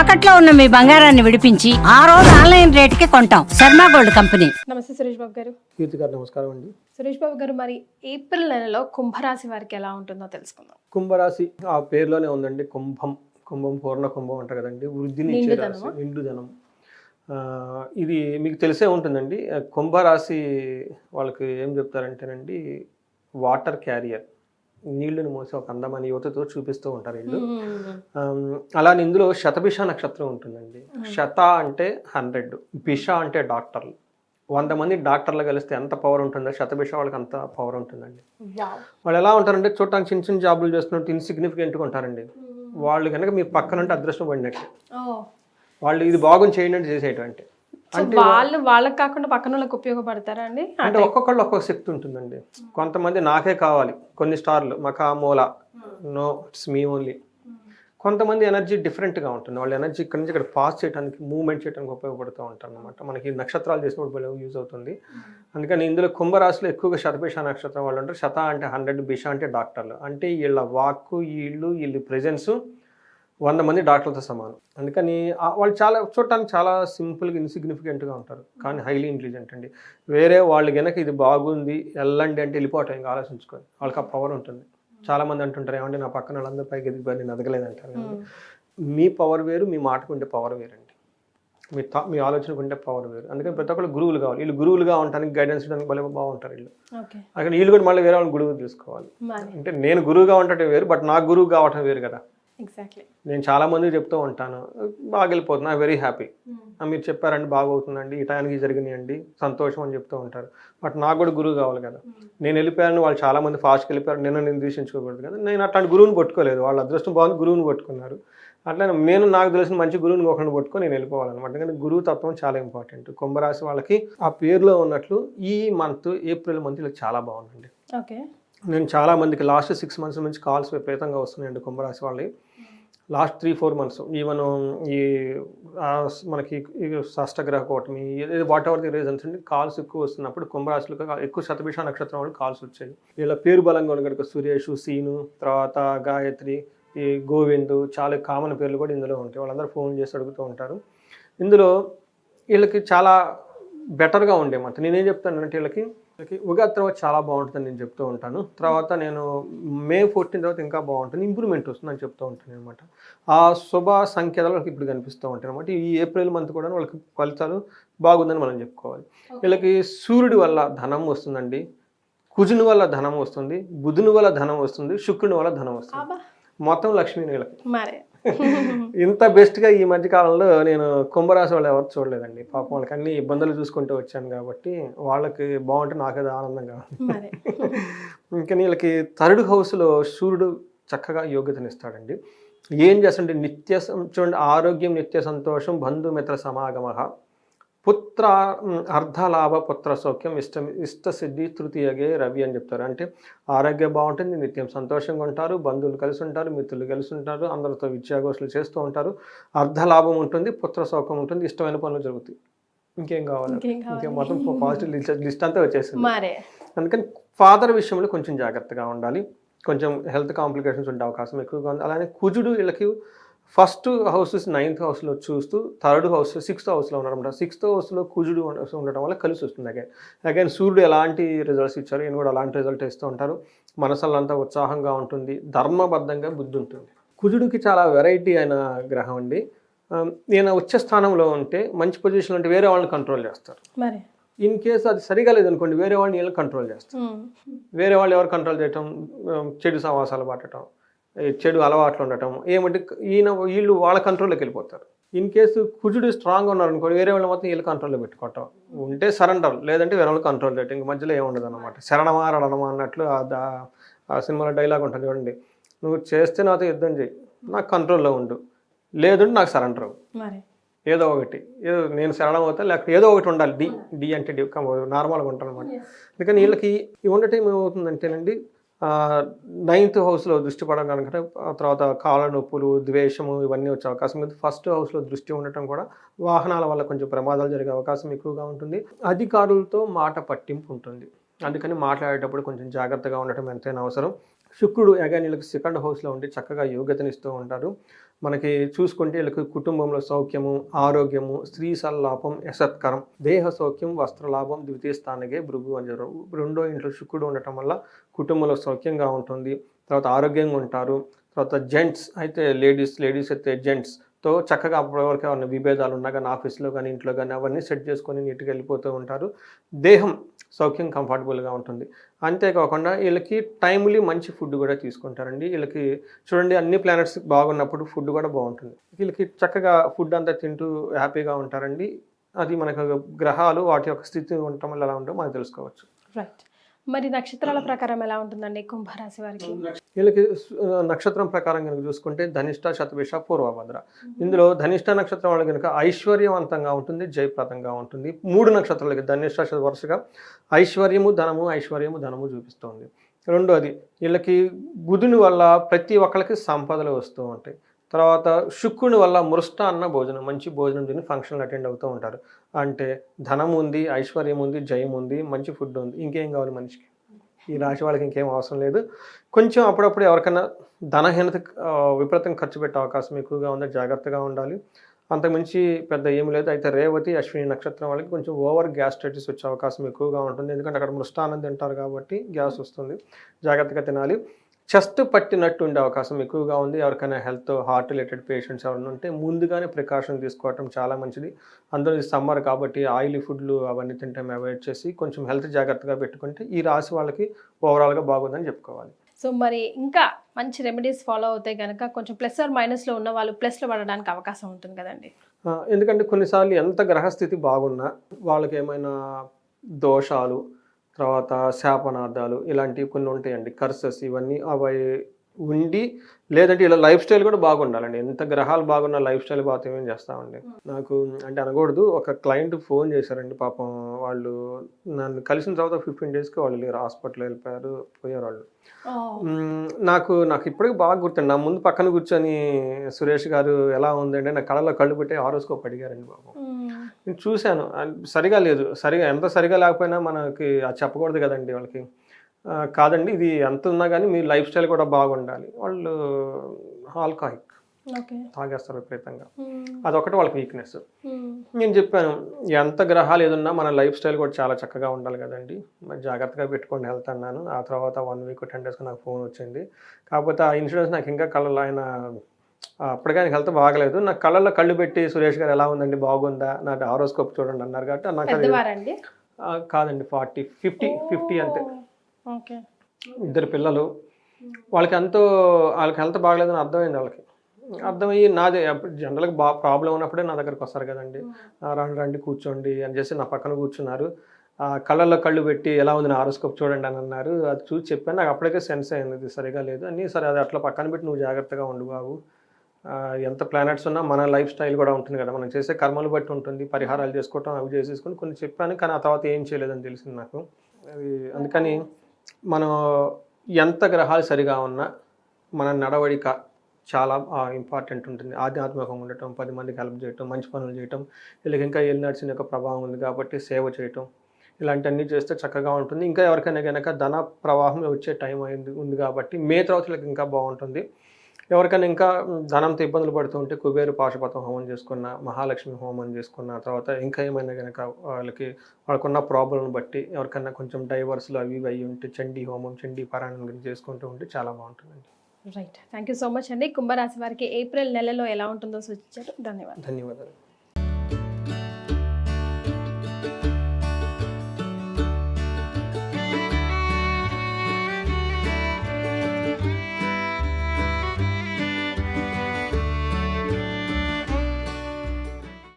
తాకట్లో ఉన్న మీ బంగారాన్ని విడిపించి ఆ రోజు ఆన్లైన్ రేటుకి కొంటాం. Sharma gold company. నమస్తే సురేష్ బాబు గారు. కీర్తి గారు నమస్కారం అండి. సురేష్ బాబు గారు మరి ఏప్రిల్ నెలలో కుంభరాశి వారికి ఎలా ఉంటుందో తెలుసుకుందాం. కుంభరాశి ఆ పేరులోనే ఉందండి కుంభం. కుంభం పూర్ణ కుంభం అంటారు కదండి వృద్ధిని ఇచ్చే రాశి నిండుదనమా? నిండుదనం ఇది మీకు తెలిసే ఉంటుందండి. కుంభరాశి వాళ్ళకి ఏం చెప్తారంటేనండి వాటర్ క్యారియర్. నీళ్ళను మోసి ఒక అందమైన యువతతో చూపిస్తూ ఉంటారు వీళ్ళు అలానే ఇందులో శతభిష నక్షత్రం ఉంటుందండి. శత అంటే హండ్రెడ్ బిష అంటే డాక్టర్లు. వంద మంది డాక్టర్లు కలిస్తే ఎంత పవర్ ఉంటుందో శతభిష వాళ్ళకి అంత పవర్ ఉంటుందండి. వాళ్ళు ఎలా ఉంటారంటే చూడటానికి చిన్న చిన్న జాబులు చేస్తున్నట్టు ఇన్సిగ్నిఫికెంట్గా ఉంటారండి. వాళ్ళు కనుక మీ పక్కన ఉంటే అదృష్టం పడినట్టు వాళ్ళు ఇది బాగుని చేయండి చేసేటువంటి సో వాళ్ళు వాళ్ళకి కాకుండా పక్కన వాళ్ళకి ఉపయోగపడతారా అండి? అంటే ఒక్కొక్కళ్ళు ఒక్కొక్క శక్తి ఉంటుందండి. కొంతమంది నాకే కావాలి. కొన్ని స్టార్లు మాకు మూల నో ఇట్స్ మీ ఓన్లీ కొంతమంది ఎనర్జీ డిఫరెంట్గా ఉంటుంది. వాళ్ళ ఎనర్జీ ఇక్కడ నుంచి ఇక్కడ పాస్ చేయడానికి మూవ్మెంట్ చేయడానికి ఉపయోగపడుతూ ఉంటారు అనమాట మనకి నక్షత్రాలు చేసినప్పుడు భలే యూజ్ అవుతుంది. అందుకని ఇందులో కుంభరాశిలో ఎక్కువగా శతభిష నక్షత్రం వాళ్ళు ఉంటారు. శత అంటే హండ్రెడ్ బిష అంటే డాక్టర్లు. అంటే వీళ్ళ వాక్కు వీళ్ళు వీళ్ళ ప్రెజెన్స్ వంద మంది డాక్టర్లతో సమానం. అందుకని వాళ్ళు చాలా చూడటానికి చాలా సింపుల్గా ఇన్సిగ్నిఫికెంట్గా ఉంటారు. కానీ హైలీ ఇంటెలిజెంట్ అండి. వేరే వాళ్ళు గనక ఇది బాగుంది వెళ్ళండి అంటే వెళ్ళిపోవటం ఇంకా ఆలోచించుకొని వాళ్ళకి ఆ పవర్ ఉంటుంది. చాలా మంది అంటుంటారు ఏమంటే నా పక్కన వాళ్ళందరూ పైకి ఎదిగిపోయి నేను ఎదగలేదు అంటారు కానీ మీ పవర్ వేరు మీ మాటకు ఉండే పవర్ వేరండి. మీ థా మీ ఆలోచనకు ఉండే పవర్ వేరు. అందుకని ప్రతి ఒక్కళ్ళు గురువులు కావాలి. వీళ్ళు గురువులుగా ఉండడానికి గైడెన్స్ ఇవ్వడానికి భలే బాగుంటారు వీళ్ళు. అక్కడ వీళ్ళు కూడా మళ్ళీ వేరే వాళ్ళు గురువు తీసుకోవాలి. అంటే నేను గురువుగా ఉండటం వేరు బట్ నాకు గురువు కావటం వేరు కదా. నేను చాలా మందికి చెప్తూ ఉంటాను బాగా వెళ్ళిపోతున్నా వెరీ హ్యాపీ మీరు చెప్పారండి బాగా అవుతుందండి ఈ టైంకి జరిగినాయండి సంతోషం అని చెప్తూ ఉంటారు. బట్ నాకు కూడా గురువు కావాలి కదా. నేను వెళ్ళిపోయాను వాళ్ళు చాలా మంది ఫాస్ట్కి వెళ్ళిపోయారు నేను నేను దూషించుకోకూడదు కదా. నేను అట్లాంటి గురువుని పట్టుకోలేదు వాళ్ళ అదృష్టం బాగుంది గురువుని పట్టుకున్నారు. అట్లనే నేను నాకు తెలిసిన మంచి గురువుని ఒకరిని పట్టుకొని నేను వెళ్ళిపోవాలన్నమాట. ఎందుకంటే గురువు తత్వం చాలా ఇంపార్టెంట్ కుంభరాశి వాళ్ళకి ఆ పేరులో ఉన్నట్లు ఈ మంత్ ఏప్రిల్ మంత్ ఇలా చాలా బాగుందండి. ఓకే నేను చాలామందికి లాస్ట్ సిక్స్ మంత్స్ నుంచి కాల్స్ విపరీతంగా వస్తున్నాయండి కుంభరాశి వాళ్ళవి. Last three four months even ఈ మనకి ఈ షష్టగ్రహ కూటమి వాట్ ఎవర్ ది రీజన్స్ అండి కాల్స్ ఎక్కువ వస్తున్నప్పుడు కుంభరాశులకు ఎక్కువ శతభిష నక్షత్రం వాళ్ళు కాల్స్ వచ్చాయి వీళ్ళ పేరు బలంగా ఉన్న కనుక సురేష్ సీను తర్వాత గాయత్రి ఈ గోవింద్ చాలా కామన్ పేర్లు కూడా ఇందులో ఉంటాయి. వాళ్ళందరూ ఫోన్ చేసి అడుగుతూ ఉంటారు. ఇందులో వీళ్ళకి చాలా బెటర్గా ఉండే మాట. నేనేం చెప్తానంటే వీళ్ళకి వీళ్ళకి ఉగాది తర్వాత చాలా బాగుంటుందని నేను చెప్తూ ఉంటాను. తర్వాత నేను మే ఫోర్టీన్ తర్వాత ఇంకా బాగుంటుంది ఇంప్రూవ్మెంట్ వస్తుందని చెప్తూ ఉంటాను అనమాట ఆ శుభ సంకేతాలు వాళ్ళకి ఇప్పుడు కనిపిస్తూ ఉంటాయి అనమాట ఈ ఏప్రిల్ మంత్ కూడా వాళ్ళకి ఫలితాలు బాగుందని మనం చెప్పుకోవాలి. వీళ్ళకి సూర్యుడి వల్ల ధనం వస్తుందండి కుజుని వల్ల ధనం వస్తుంది బుధుని వల్ల ధనం వస్తుంది శుక్రుని వల్ల ధనం వస్తుంది. మొత్తం లక్ష్మీ వీళ్ళకి. ఇంత బెస్ట్గా ఈ మధ్య కాలంలో నేను కుంభరాశి వాళ్ళు ఎవరు చూడలేదండి. పాపం వాళ్ళకి అన్ని ఇబ్బందులు చూసుకుంటూ వచ్చాను కాబట్టి వాళ్ళకి బాగుంటే నాకు అది ఆనందంగా ఇంకా వీళ్ళకి థర్డ్ హౌస్లో సూర్యుడు చక్కగా యోగ్యతనిస్తాడండి. ఏం చేస్తుంటే నిత్య చూడండి ఆరోగ్యం నిత్య సంతోషం బంధుమిత్ర సమాగమ పుత్ర అర్ధలాభ పుత్ర సౌఖ్యం ఇష్ట ఇష్టసిద్ధి తృతీయగే రవి అని చెప్తారు. అంటే ఆరోగ్యం బాగుంటుంది నిత్యం సంతోషంగా ఉంటారు బంధువులు కలిసి ఉంటారు మిత్రులు కలిసి ఉంటారు అందరితో విద్యాగోష్ఠులు చేస్తూ ఉంటారు. అర్ధలాభం ఉంటుంది పుత్ర సౌఖ్యం ఉంటుంది ఇష్టమైన పనులు జరుగుతాయి. ఇంకేం కావాలి? ఇంకేం మొత్తం పాజిటివ్ లిస్ట్ లిస్ట్ అంతా వచ్చేసింది. అందుకని ఫాదర్ విషయంలో కొంచెం జాగ్రత్తగా ఉండాలి. కొంచెం హెల్త్ కాంప్లికేషన్స్ ఉండే అవకాశం ఎక్కువగా ఉంది. అలానే కుజుడు వీళ్ళకి ఫస్ట్ హౌస్ నైన్త్ హౌస్లో చూస్తూ థర్డ్ హౌస్ సిక్స్త్ హౌస్లో ఉన్నారన్నమాట. సిక్స్త్ హౌస్లో కుజుడు ఉండ- ఉండటం వల్ల కలిసి వస్తుంది అగైన్ అగైన్ సూర్యుడు ఎలాంటి రిజల్ట్స్ ఇచ్చారు ఈయన కూడా అలాంటి రిజల్ట్ ఇస్తూ ఉంటారు. మనసల్లంతా ఉత్సాహంగా ఉంటుంది. ధర్మబద్ధంగా బుద్ధి ఉంటుంది. కుజుడికి చాలా వెరైటీ అయిన గ్రహం అండి. ఆ, ఈయన ఉచ్చ స్థానంలో ఉంటే మంచి పొజిషన్ ఉంటే వేరే వాళ్ళని కంట్రోల్ చేస్తారు. మరి? ఇన్ కేసు అది సరిగా లేదనుకోండి వేరే వాళ్ళని వీళ్ళని కంట్రోల్ చేస్తారు. ఉమ్. వేరే వాళ్ళు ఎవరు కంట్రోల్ చేయటం? ఆ, చెడు సమాసాలు పట్టడం చెడు అలవాట్లు ఉండటం ఏమంటే ఈయన వీళ్ళు వాళ్ళ కంట్రోల్లోకి వెళ్ళిపోతారు. ఇన్ కేసు కుజుడు స్ట్రాంగ్గా ఉన్నారు అనుకోండి వేరే వాళ్ళు మొత్తం వీళ్ళు కంట్రోల్లో పెట్టుకోవటం ఉంటే సరెండర్ లేదంటే వేరే వాళ్ళు కంట్రోల్ చేయటం ఇంక మధ్యలో ఏముండదు అనమాట శరణమా రణమా అన్నట్లు ఆ దా- ఆ సినిమాలో డైలాగ్ ఉంటుంది చూడండి. నువ్వు చేస్తే నాతో యుద్ధం చేయి నాకు కంట్రోల్లో ఉండు. లేదంటే నాకు సరెండర్ ఏదో ఒకటి. ఏదో నేను శరణం అవుతా లేకపోతే ఏదో ఒకటి ఉండాలి. డి డి అంటే డి నార్మల్గా ఉంటాను అనమాట అందుకని వీళ్ళకి ఈ ఉండటం ఏమవుతుందంటేనండి నైన్త్ హౌస్లో దృష్టి పడడం కనుక ఆ తర్వాత కాళ్ళ నొప్పులు ద్వేషము ఇవన్నీ వచ్చే అవకాశం ఉంది. ఫస్ట్ హౌస్లో దృష్టి ఉండటం కూడా వాహనాల వల్ల కొంచెం ప్రమాదాలు జరిగే అవకాశం ఎక్కువగా ఉంటుంది. అధికారులతో మాట పట్టింపు ఉంటుంది. అందుకని మాట్లాడేటప్పుడు కొంచెం జాగ్రత్తగా ఉండటం ఎంతైనా అవసరం. శుక్రుడు అగైన్ వీళ్ళకి సెకండ్ హౌస్లో ఉండి చక్కగా యోగ్యతనిస్తూ ఉంటారు. మనకి చూసుకుంటే వీళ్ళకి కుటుంబంలో సౌఖ్యము ఆరోగ్యము స్త్రీ సల్లాపం యశత్కరం దేహ సౌఖ్యం వస్త్రలాభం ద్వితీయ స్థానగే భృగు అని రెండో ఇంట్లో శుక్రుడు ఉండటం వల్ల కుటుంబంలో సౌఖ్యంగా ఉంటుంది. తర్వాత ఆరోగ్యంగా ఉంటారు. తర్వాత జెంట్స్ అయితే లేడీస్ లేడీస్ అయితే జెంట్స్ తో చక్కగా అప్పటివరకు ఏమైనా విభేదాలు ఉన్నా కానీ ఆఫీస్లో కానీ ఇంట్లో కానీ అవన్నీ సెట్ చేసుకొని నీట్గా వెళ్ళిపోతూ ఉంటారు. దేహం సౌఖ్యం కంఫర్టబుల్గా ఉంటుంది. అంతేకాకుండా వీళ్ళకి టైమ్లీ మంచి ఫుడ్ కూడా తీసుకుంటారండి. వీళ్ళకి చూడండి అన్ని ప్లానెట్స్ బాగున్నప్పుడు ఫుడ్ కూడా బాగుంటుంది. వీళ్ళకి చక్కగా ఫుడ్ అంతా తింటూ హ్యాపీగా ఉంటారండి. అది మనకు గ్రహాలు వాటి యొక్క స్థితి ఉండటం వల్ల ఎలా ఉంటుందో మనం తెలుసుకోవచ్చు. రైట్ మరి నక్షత్రాల ప్రకారం ఎలా ఉంటుందండి కుంభరాశి వారికి? వీళ్ళకి నక్షత్రం ప్రకారం కనుక చూసుకుంటే ధనిష్ట శతభిష పూర్వభద్ర. ఇందులో ధనిష్ట నక్షత్రం వాళ్ళు కనుక ఐశ్వర్యవంతంగా ఉంటుంది జయప్రదంగా ఉంటుంది. మూడు నక్షత్రాలకి ధనిష్ట శత వరుసగా ఐశ్వర్యము ధనము ఐశ్వర్యము ధనము చూపిస్తుంది. రెండోది వీళ్ళకి బుధుని వల్ల ప్రతి ఒక్కరికి సంపదలు వస్తూ ఉంటాయి. తర్వాత శుక్రుని వల్ల మృష్ట అన్న భోజనం మంచి భోజనం తిని ఫంక్షన్లు అటెండ్ అవుతూ ఉంటారు. అంటే ధనం ఉంది ఐశ్వర్యం ఉంది జయం ఉంది మంచి ఫుడ్ ఉంది. ఇంకేం కావాలి మనిషికి? ఈ రాశి వాళ్ళకి ఇంకేం అవసరం లేదు. కొంచెం అప్పుడప్పుడు ఎవరికైనా ధనహీనత విపరీతం ఖర్చు పెట్టే అవకాశం ఎక్కువగా ఉంది జాగ్రత్తగా ఉండాలి. అంతకుమించి పెద్ద ఏమి లేదు. అయితే రేవతి అశ్విని నక్షత్రం వాళ్ళకి కొంచెం ఓవర్ గ్యాస్ట్రైటిస్ వచ్చే అవకాశం ఎక్కువగా ఉంటుంది. ఎందుకంటే అక్కడ మృష్టానం తింటారు కాబట్టి గ్యాస్ వస్తుంది. జాగ్రత్తగా తినాలి. చెస్ట్ పట్టినట్టు ఉండే అవకాశం ఎక్కువగా ఉంది. ఎవరికైనా హెల్త్ హార్ట్ రిలేటెడ్ పేషెంట్స్ ఎవరైనా ఉంటే ముందుగానే ప్రికాషన్ తీసుకోవటం చాలా మంచిది. అందరూ సమ్మర్ కాబట్టి ఆయిలీ ఫుడ్లు అవన్నీ తింటాం అవాయిడ్ చేసి కొంచెం హెల్త్ జాగ్రత్తగా పెట్టుకుంటే ఈ రాశి వాళ్ళకి ఓవరాల్గా బాగుందని చెప్పుకోవాలి. సో మరి ఇంకా మంచి రెమెడీస్ ఫాలో అవుతే కనుక కొంచెం ప్లస్ ఆర్ మైనస్లో ఉన్న వాళ్ళు ప్లస్లో పడడానికి అవకాశం ఉంటుంది కదండి. ఎందుకంటే కొన్నిసార్లు ఎంత గ్రహస్థితి బాగున్నా వాళ్ళకి ఏమైనా దోషాలు తర్వాత శాపనార్థాలు ఇలాంటివి కొన్ని ఉంటాయండి. కర్సెస్ ఇవన్నీ అవి ఉండి లేదంటే ఇలా లైఫ్ స్టైల్ కూడా బాగుండాలండి. ఎంత గ్రహాలు బాగున్నా లైఫ్ స్టైల్ బాగా ఏం చేస్తామండి. నాకు అంటే అనకూడదు. ఒక క్లయింట్ ఫోన్ చేశారండి పాపం వాళ్ళు నన్ను కలిసిన తర్వాత ఫిఫ్టీన్ డేస్కి వాళ్ళు లేరు హాస్పిటల్ వెళ్ళిపోయారు పోయారు వాళ్ళు. నాకు నాకు ఇప్పటికి బాగా గుర్తుంది. నా ముందు పక్కన కూర్చొని సురేష్ గారు ఎలా ఉందంటే నా కళ్ళలో కళ్ళు పెట్టి హారోస్కోప్ అడిగారండి బాబు నేను చూశాను. సరిగా లేదు. సరిగా ఎంత సరిగా లేకపోయినా మనకి అది చెప్పకూడదు కదండి వాళ్ళకి. కాదండి ఇది ఎంత ఉన్నా కానీ మీ లైఫ్ స్టైల్ కూడా బాగుండాలి. వాళ్ళు ఆల్కహాయిక్ ఓకే. తాగేస్తారు విపరీతంగా. అదొకటి వాళ్ళకి వీక్నెస్. నేను చెప్పాను ఎంత గ్రహాలు ఏదున్నా మన లైఫ్ స్టైల్ కూడా చాలా చక్కగా ఉండాలి కదండి. మరి జాగ్రత్తగా పెట్టుకొని వెళ్తున్నాను ఆ తర్వాత వన్ వీక్ టెన్ డేస్కి నాకు ఫోన్ వచ్చింది. కాకపోతే ఆ ఇన్సూరెన్స్ నాకు ఇంకా కళ్ళలో ఆయన అప్పటికే ఆయనకి హెల్త్ బాగలేదు. నాకు కళ్ళల్లో కళ్ళు పెట్టి సురేష్ గారు ఎలా ఉందండి? బాగుందా? నా ఆరోస్కోప్ చూడండి అన్నారు కాబట్టి నాకు కాదండి ఫార్టీ ఫిఫ్టీ ఫిఫ్టీ అంతే. ఓకే. ఇద్దరు పిల్లలు. వాళ్ళకి ఎంతో వాళ్ళకి హెల్త్ బాగలేదని అర్థమైంది వాళ్ళకి. అర్థమయ్యి నాదే జనరల్గా బా ప్రాబ్లం ఉన్నప్పుడే నా దగ్గరకు వస్తారు కదండి. రండి రండి కూర్చోండి అని చేసి నా పక్కన కూర్చున్నారు. ఆ కళ్ళల్లో కళ్ళు పెట్టి ఎలా ఉంది నా ఆరోస్కోప్ చూడండి అని అన్నారు. అది చూసి చెప్పాను. నాకు అప్పటికే సెన్స్ అయింది ఇది సరిగా లేదు. అని సరే అది అట్లా పక్కన పెట్టి నువ్వు జాగ్రత్తగా ఉండు బాబు. ఎంత ప్లానెట్స్ ఉన్నా మన లైఫ్ స్టైల్ కూడా ఉంటుంది కదా. మనం చేసే కర్మలు బట్టి ఉంటుంది పరిహారాలు చేసుకోవటం అవి చేసేసుకొని కొన్ని చెప్పాను కానీ ఆ తర్వాత ఏం చేయలేదని తెలిసింది నాకు. అది అందుకని మనం ఎంత గ్రహాలు సరిగా ఉన్నా మన నడవడిక చాలా ఇంపార్టెంట్ ఉంటుంది. ఆధ్యాత్మికంగా ఉండటం పది మందికి హెల్ప్ చేయటం మంచి పనులు చేయటం వీళ్ళకి ఇంకా ఎల్నర్సిన యొక్క ప్రభావం ఉంది కాబట్టి సేవ చేయటం ఇలాంటివన్నీ చేస్తే చక్కగా ఉంటుంది. ఇంకా ఎవరికైనా కనుక ధన ప్రవాహం వచ్చే టైం అయింది ఉంది కాబట్టి మే తర్వాత ఇంకా బాగుంటుంది. ఎవరికైనా ఇంకా ధనంతో ఇబ్బందులు పడుతూ ఉంటే కుబేరు పాశుపతం హోమం చేసుకున్న మహాలక్ష్మి హోమం చేసుకున్న తర్వాత ఇంకా ఏమైనా కనుక వాళ్ళకి వాళ్ళకున్న ప్రాబ్లం బట్టి ఎవరికైనా కొంచెం డైవర్స్లు అవి ఇవి అయ్యి ఉంటే చండీ హోమం చండీ పారాయణం గురించి చేసుకుంటూ ఉంటే చాలా బాగుంటుందండి. Right thank you so much అండి. కుంభరాశి వారికి ఏప్రిల్ నెలలో ఎలా ఉంటుందో సూచించారు. ధన్యవాదాలు. ధన్యవాదాలు.